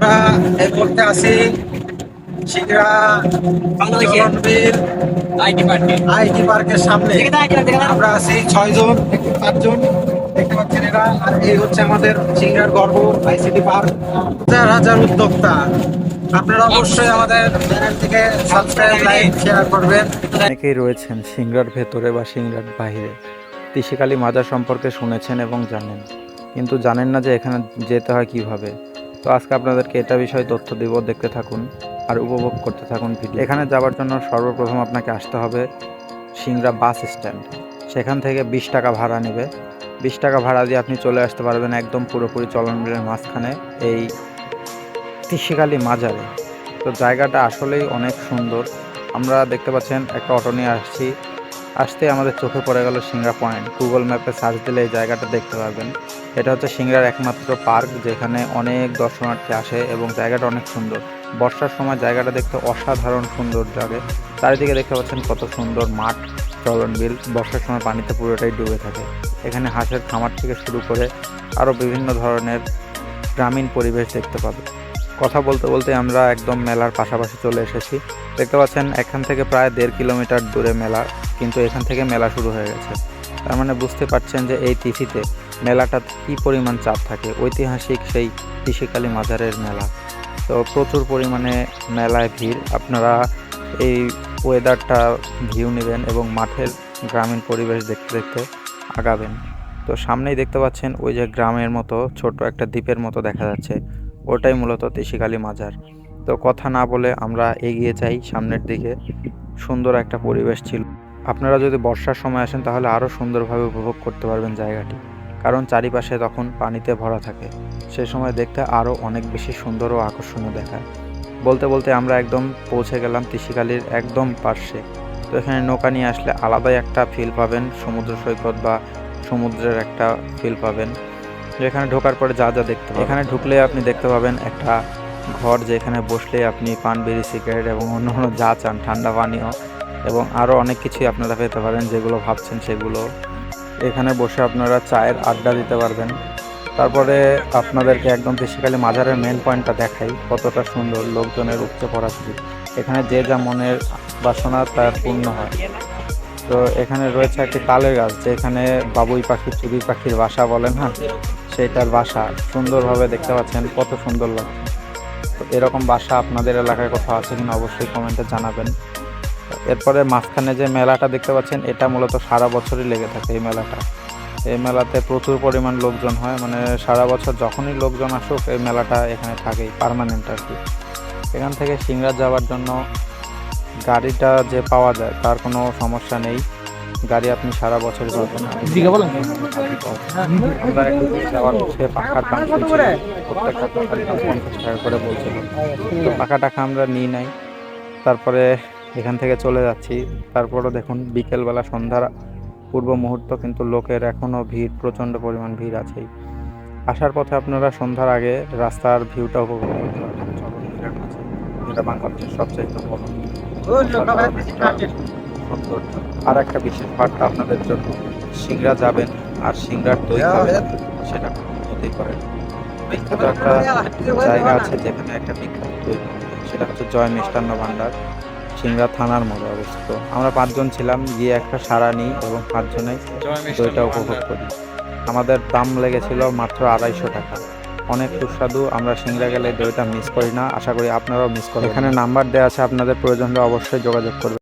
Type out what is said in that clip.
আমরা এই করতে আসি Singra Chalanbil IT party IT পার্কের সামনে। আমরা আছি ছয়জন পাঁচজন দেখতে পাচ্ছেন এরা। আর এই হচ্ছে আমাদের সিংড়ার গর্ব আইসিটি পার্ক। হাজার হাজার উদ্যোক্তা। আপনারা অবশ্যই আমাদের চ্যানেল থেকে সাবস্ক্রাইব লাইক শেয়ার করবেন। অনেকেই রয়েছেন সিংড়ার ভেতরে বা সিংড়ার বাইরে তিসিকালী মাজার সম্পর্কে শুনেছেন এবং জানেন। কিন্তু জানেন না যে এখানে যেতে হয় কীভাবে। তো আজকে আপনাদেরকে এটা বিষয়ে তথ্য দেব, দেখতে থাকুন আর উপভোগ করতে থাকুন ভিডিও এখানে যাওয়ার জন্য সর্বপ্রথম আপনাকে আসতে হবে সিংড়া বাস স্ট্যান্ড। সেখান থেকে বিশ টাকা ভাড়া নেবে। বিশ টাকা ভাড়া দিয়ে আপনি চলে আসতে পারবেন একদম পুরোপুরি চলন বিলের মাঝখানে এই তিসিকালী মাজারে। তো জায়গাটা আসলেই অনেক সুন্দর। আমরা দেখতে পাচ্ছেন একটা অটো নিয়ে আসছি। আসতে আমাদের চোখে পড়ে গেল সিংড়া পয়েন্ট। গুগল ম্যাপে সার্চ দিলে এই জায়গাটা দেখতে পাবেন এটা হচ্ছে সিংড়ার একমাত্র পার্ক, যেখানে অনেক দর্শনার্থী আসে এবং জায়গাটা অনেক সুন্দর। বর্ষার সময় জায়গাটা দেখতে অসাধারণ সুন্দর জাগে। চারিদিকে দেখতে পাচ্ছেন কত সুন্দর মাঠ, চলন বিল। বর্ষার সময় পানিতে পুরোটাই ডুবে থাকে। এখানে হাঁসের খামার থেকে শুরু করে আরও বিভিন্ন ধরনের গ্রামীণ পরিবেশ দেখতে পাবে কথা বলতে বলতে আমরা একদম মেলার পাশাপাশি চলে এসেছি। দেখতে পাচ্ছেন, এখান থেকে প্রায় দেড় কিলোমিটার দূরে মেলা, কিন্তু এখান থেকে মেলা শুরু হয়ে গেছে। তার মানে বুঝতে পারছেন যে এই তিথিতে মেলাটা কী পরিমাণ চাপ থাকে, ঐতিহাসিক সেই তিসিকালী মাজারের মেলা। তো প্রচুর পরিমাণে মেলায় ভিড়। আপনারা এই ওয়েদারটা ভিউ নেবেন এবং মাঠের গ্রামীণ পরিবেশ দেখতে দেখতে আগাবেন। তো সামনেই দেখতে পাচ্ছেন, ওই যে গ্রামের মতো ছোট একটা দ্বীপের মতো দেখা যাচ্ছে। ওটাই মূলত তিসিকালী মাজার। তো কথা না বলে আমরা এগিয়ে যাই সামনের দিকে। সুন্দর একটা পরিবেশ ছিল। আপনারা যদি বর্ষার সময় আসেন তাহলে আরও সুন্দরভাবে উপভোগ করতে পারবেন জায়গাটি। কারণ চারিপাশে তখন পানিতে ভরা থাকে। সে সময় দেখতে আরও অনেক বেশি সুন্দর ও আকর্ষণীয় দেখায়। বলতে বলতে আমরা একদম পৌঁছে গেলাম তিসিকালির একদম পার্শ্বে। তো এখানে নৌকা নিয়ে আসলে আলাদাই একটা ফিল পাবেন। সমুদ্র সৈকত বা সমুদ্রের একটা ফিল পাবেন। যেখানে ঢোকার পরে যা যা দেখতে পাবেন। এখানে ঢুকলে আপনি দেখতে পাবেন একটা ঘর যেখানে বসলে আপনি পান বিড়ি সিগারেট এবং অন্য অন্য যা চান, ঠান্ডা পানীয় এবং আরও অনেক কিছুই আপনারা পেতে পারেন, যেগুলো ভাবছেন সেগুলো। এখানে বসে আপনারা চায়ের আড্ডা দিতে পারবেন। তারপরে আপনাদেরকে একদম বেসিক্যালি মাজারের মেন পয়েন্টটা দেখাই, কতটা সুন্দর লোকজনের পড়া ভিড় এখানে যে যা মনের বাসনা তার পূর্ণ হয়। তো এখানে রয়েছে একটি তালের গাছ, যেখানে বাবুই পাখি চুরি পাখির বাসা বলেন হ্যাঁ সেইটার বাসা। সুন্দরভাবে দেখতে পাচ্ছেন, কত সুন্দর লাগছে। তো এরকম বাসা আপনাদের এলাকায় কোথাও আছে কিনা অবশ্যই কমেন্টে জানাবেন। এরপরে মাঝখানে যে মেলাটা দেখতে পাচ্ছেন, এটা মূলত সারা বছরই লেগে থাকে এই মেলাটা। এই মেলাতে প্রচুর পরিমাণ লোকজন হয় মানে সারা বছর যখনই লোকজন আসুক, এই মেলাটা এখানে থাকেই পার্মানেন্ট আর কি। এখান থেকে সিংড়া যাওয়ার জন্য গাড়িটা যে পাওয়া যায়, তার কোনো সমস্যা নেই। গাড়ি আপনি সারা বছরই পাবেন পাখার দাম প্রত্যেকটা পাখার দাম পঞ্চাশ টাকা করে বলছিল তো পাখা টাকা আমরা নিই নাই। তারপরে এখান থেকে চলে যাচ্ছি। তারপরও দেখুন বিকেলবেলা সন্ধ্যার পূর্ব মুহূর্ত কিন্তু লোকের এখনও ভিড় প্রচণ্ড পরিমাণ ভিড় আছেই। আসার পথে আপনারা সন্ধ্যার আগে রাস্তার ভিউটা উপভোগ করতে পারবেন। যেটা বাংলাদেশের সবচেয়ে বড়। সৌন্দর্য আর একটা বিশেষ বার্তা আপনাদের জন্য। সিংড়া যাবেন আর সিংড়ার দই খাবেন। সেটা হতেই পারে। বিখ্যাত একটা জায়গা আছে যেখানে একটা বিখ্যাত দই সেটা হচ্ছে জয় মিষ্টান্ন ভাণ্ডার সিংড়া থানার মধ্যে অবস্থিত। আমরা পাঁচজন ছিলাম গিয়ে একটা সারা নিই এবং পাঁচজনে দইটা উপভোগ করি। আমাদের দাম লেগেছিল মাত্র আড়াইশো টাকা। অনেক সুস্বাদু আমরা সিংড়া গেলে দইটা মিস করি না। আশা করি আপনারাও মিস করেন এখানে নাম্বার দেওয়া আছে আপনাদের প্রয়োজন হলে অবশ্যই যোগাযোগ করবেন।